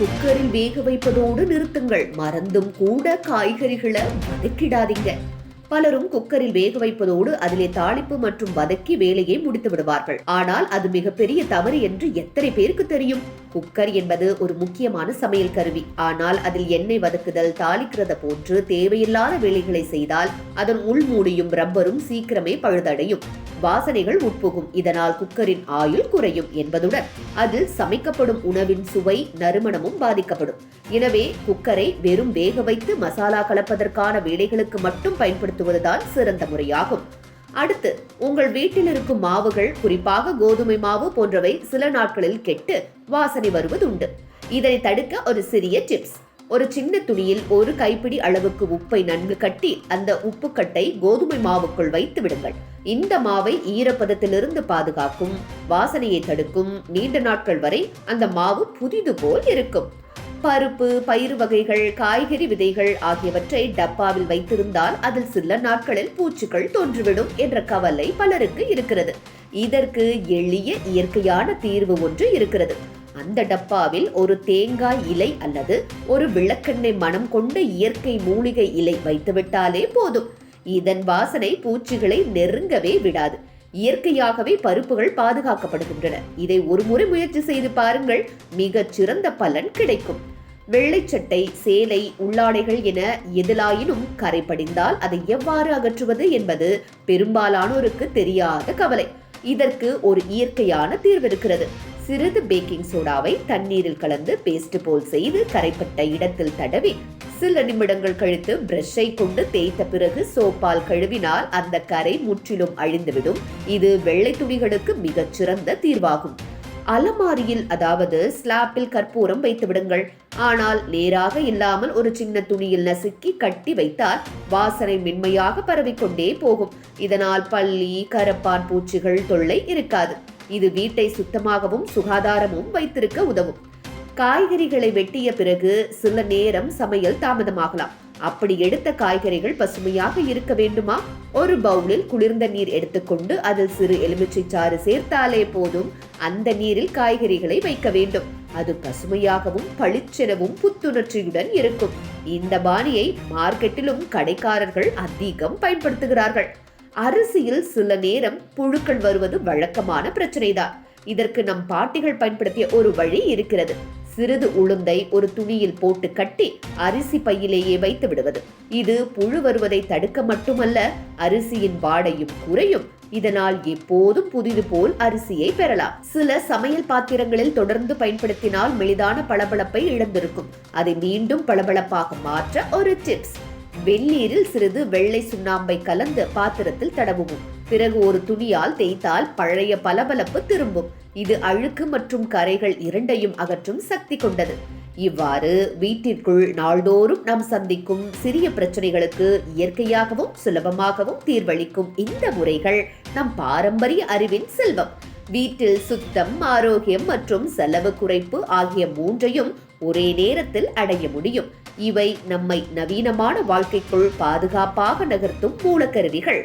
குக்கரில் வேக வைப்பதோடு நிறுத்துங்கள். மறந்தும் கூட காய்கறிகளை வதக்கிடாதீங்க. பலரும் குக்கரில் வேக வைப்பதோடு அதிலே தாளிப்பு மற்றும் வதக்கி வேலையை முடித்து விடுவார்கள் ஆனால் அது மிகப்பெரிய தவறு என்று எத்தனை பேருக்கு தெரியும்? குக்கர் என்பது ஒரு முக்கியமான சமையல் கருவி. ஆனால் அதில் எண்ணெய் வதக்குதல் தாளிக்கிறத போன்று தேவையில்லாத வேலைகளை செய்தால் அதன் உள்மூடியும் ரப்பரும் சீக்கிரமே பழுதடையும். வாசனைகள் உட்புகும். இதனால் குக்கரின் ஆயுள் குறையும் என்பதுடன் அதில் சமைக்கப்படும் உணவின் சுவை நறுமணமும் பாதிக்கப்படும். எனவே குக்கரை வெறும் வேக வைத்து மசாலா கலப்பதற்கான வேலைகளுக்கு மட்டும் பயன்படுத்துவதுதான் சிறந்த முறையாகும். அடுத்து உங்கள் வீட்டில் இருக்கும் மாவுகள் குறிப்பாக கோதுமை மாவு போன்றவை சில நாட்களில் கெட்டு வாசனை வருவதுண்டு. இதனை தடுக்க ஒரு சிறிய டிப்ஸ் ஒரு சின்ன துணியில் ஒரு கைப்பிடி அளவுக்கு உப்பை நன்கு கட்டி அந்த உப்புக்கட்டை கோதுமை மாவுக்குள் வைத்து விடுங்கள். இந்த மாவை ஈரப்பதத்திலிருந்து பாதுகாக்கும் வாசனையை தடுக்கும் நீண்ட நாட்கள் வரை அந்த மாவு புதிது போல் இருக்கும். பருப்பு பயிறு வகைகள் காய்கறி விதைகள் ஆகியவற்றை டப்பாவில் வைத்திருந்தால் அதில் சில நாட்களில் பூச்சிகள் தோன்றிவிடும் என்ற கவலை பலருக்கு இருக்கிறது. இதற்கு எளிய இயற்கையான தீர்வு ஒன்று இருக்கிறது. அந்த டப்பாவில் ஒரு தேங்காய் இலை அல்லது ஒரு விளக்கெண்ணெய் மனம் கொண்ட இயற்கை மூலிகை இலை வைத்துவிட்டாலே போதும். இதன் வாசனை பூச்சிகளை நெருங்கவே விடாது. இயற்கையாகவே பருப்புகள் பாதுகாக்கப்படுகின்றன. இதை ஒரு முறை முயற்சி செய்து பாருங்கள் மிகச் சிறந்த பலன் கிடைக்கும். வெள்ளைச்சட்டை சேலை உள்ளாடைகள் என எதிலாயினும் கரை படிந்தால் அதை எவ்வாறு அகற்றுவது என்பது பெரும்பாலானோருக்கு தெரியாத கவலை. இதற்கு ஒரு இயற்கையான தீர்வு இருக்கிறது சிறிது பேக்கிங் சோடாவை தண்ணீரில் கலந்து பேஸ்ட் போல் செய்து கரைப்பட்ட இடத்தில் தடவி சில நிமிடங்கள் கழித்து பிரஷை கொண்டு தேய்த்த பிறகு சோப்பால் கழுவினால் அந்த கரை முற்றிலும் அழிந்துவிடும். இது வெள்ளை துணிகளுக்கு மிகச் சிறந்த தீர்வாகும். அலமாரியில் அதாவது ஸ்லாப்பில் கற்பூரம் வைத்து விடுங்கள் ஆனால் நேராக இல்லாமல் ஒரு சின்ன துணியில் நசுக்கி கட்டி வைத்தால் வாசனை மென்மையாக பரவிக்கொண்டே போகும். இதனால் பள்ளி கரப்பான் பூச்சிகள் தொல்லை இருக்காது. இது வீட்டை சுத்தமாகவும் சுகாதாரமும் வைத்திருக்க உதவும். காய்கறிகளை வெட்டிய பிறகு சில நேரம் சமையல் தாமதமாகலாம். அப்படி எடுத்த காய்கறிகள் பசுமையாக இருக்க வேண்டுமா? ஒரு பவுலில் குளிர்ந்த நீர் எடுத்துக்கொண்டு அதில் சிறு எலுமிச்சை சாறு சேர்த்தாலே போதும். அந்த நீரில் காய்கறிகளை வைக்க வேண்டும். அது பசுமையாகவும் பளிச்செனவும் புத்துணர்ச்சியுடன் இருக்கும். இந்த பாணியை மார்க்கெட்டிலும் கடைக்காரர்கள் அதிகம் பயன்படுத்துகிறார்கள். அரிசியில் சில நேரம் புழுக்கள் வருவது வழக்கமான பிரச்சனைதான். இதற்கு நம் பாட்டிகள் பயன்படுத்திய ஒரு வழி இருக்கிறது. சிறிது உளுந்தை ஒரு துணியில் போட்டு கட்டி அரிசி பையிலேயே வைத்து விடுவது. இது புழு வருவதை தடுக்க மட்டுமல்ல அரிசியின் வாடையும் குறையும். இதனால் எப்போதும் புதிது போல் அரிசியை பெறலாம். சில சமையல் பாத்திரங்களில் தொடர்ந்து பயன்படுத்தினால் மெலிதான பளபளப்பை இழந்திருக்கும். அதை மீண்டும் பளபளப்பாக மாற்ற ஒரு டிப்ஸ் வெந்நீரில் சிறிது வெள்ளை சுண்ணாம்பை கலந்து பாத்திரத்தில் தடவுவோம். பிறகு ஒரு துணியால் தேய்த்தால் பழைய பளபளப்பு திரும்பும். இது அழுக்கு மற்றும் கரைகள் இரண்டையும் அகற்றும் சக்தி கொண்டது. இவ்வாறு வீட்டிற்குள் நாள்தோறும் நாம் சந்திக்கும் சிறிய பிரச்சனைகளுக்கு இயற்கையாகவும் சுலபமாகவும் தீர்வளிக்கும் இந்த முறைகள் நம் பாரம்பரிய அறிவின் செல்வம். வீட்டில் சுத்தம் ஆரோக்கியம் மற்றும் செலவு குறைப்பு ஆகிய மூன்றையும் ஒரே நேரத்தில் அடைய முடியும். இவை நம்மை நவீனமான வாழ்க்கைக்குள் பாதுகாப்பாக நகர்த்தும் மூலக்கருவிகள்.